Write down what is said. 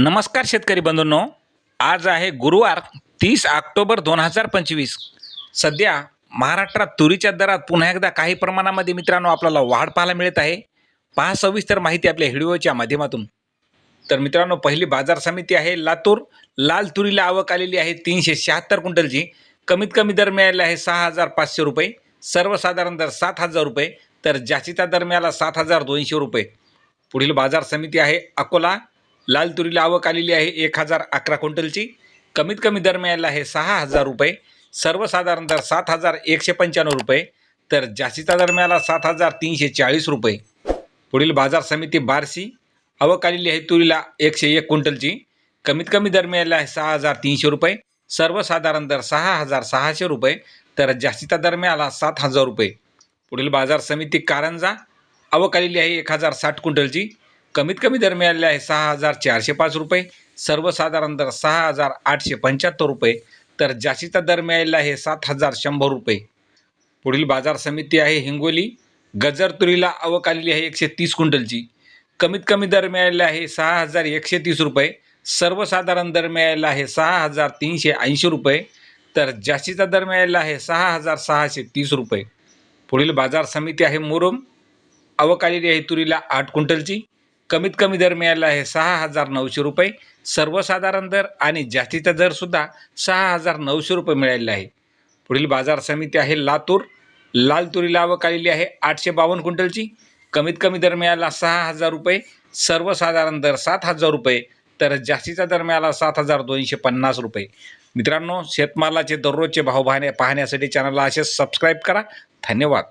नमस्कार शेतकरी बंधूंनो. आज आहे गुरुवार तीस ऑक्टोबर दोन हजार पंचवीस. सध्या महाराष्ट्रात तुरीच्या दरात पुन्हा एकदा काही प्रमाणामध्ये मित्रांनो आपल्याला वाढ पाहायला मिळत आहे. पहा सविस्तर माहिती आपल्या व्हिडिओच्या माध्यमातून. तर मित्रांनो पहिली बाजार समिती आहे लातूर. लाल तुरीला आवक आलेली आहे तीनशे शहात्तर क्विंटलची. कमीत कमी दर मिळालेला आहे सहा हजार पाचशे रुपये. सर्वसाधारण दर सात हजार रुपये. तर जास्तीचा दर मिळाला सात हजार दोनशे रुपये. पुढील बाजार समिती आहे अकोला. लाल तुरीला आवक आलेली आहे एक हजार अकरा क्विंटलची. कमीत कमी दर मिळाला आहे सहा हजार रुपये. सर्वसाधारण दर सात हजार एकशे पंच्याण्णव रुपये. तर जास्तीचा दर मिळाला सात हजार तीनशे चाळीस रुपये. पुढील बाजार समिती बारसी आवक आलेली आहे तुरीला एकशे एक क्विंटलची. कमीत कमी दर मिळाला आहे सहा हजार तीनशे रुपये. सर्वसाधारण दर सहा हजार सहाशे रुपये. तर जास्तीचा दर मिळाला सात हजार रुपये. पुढील बाजार समिती कारंजा. आवक आलेली आहे एक हजार साठ क्विंटलची. कमीत कमी दर मिळाले आहे सहा हजार चारशे पाच रुपये सर्वसाधारण दर सहा हजार आठशे पंच्याहत्तर रुपये. तर जास्तीचा दर मिळालेला आहे सात हजार शंभर रुपये. पुढील बाजार समिती आहे हिंगोली. गजर तुरीला आवक आलेली आहे एकशे तीस क्विंटलची. कमीत कमी दर मिळालेला आहे सहा हजार एकशे तीस रुपये. सर्वसाधारण दर मिळालेला आहे सहा हजार तीनशे ऐंशी रुपये. तर जास्तीचा दर मिळालेला आहे सहा हजार सहाशे तीस रुपये. पुढील बाजार समिती आहे मुरुम. आवक आलेली आहे तुरीला आठ क्विंटलची. कमीत कमी दर मिळाला आहे सहा हजार नऊशे रुपये. सर्वसाधारण दर आणि जास्तीचा दरसुद्धा सहा हजार नऊशे रुपये मिळालेला आहे. पुढील बाजार समिती आहे लातूर. लाल तुरीला आवक आलेली आहे आठशे बावन्न क्विंटलची. कमीत कमी दर मिळाला सहा हजार रुपये. सर्वसाधारण दर सात हजार रुपये. तर जास्तीचा दर मिळाला सात हजार दोनशे पन्नास रुपये. मित्रांनो शेतमालाचे दररोजचे भाव पाहण्या पाहण्यासाठी चॅनलला असे सबस्क्राईब करा. धन्यवाद.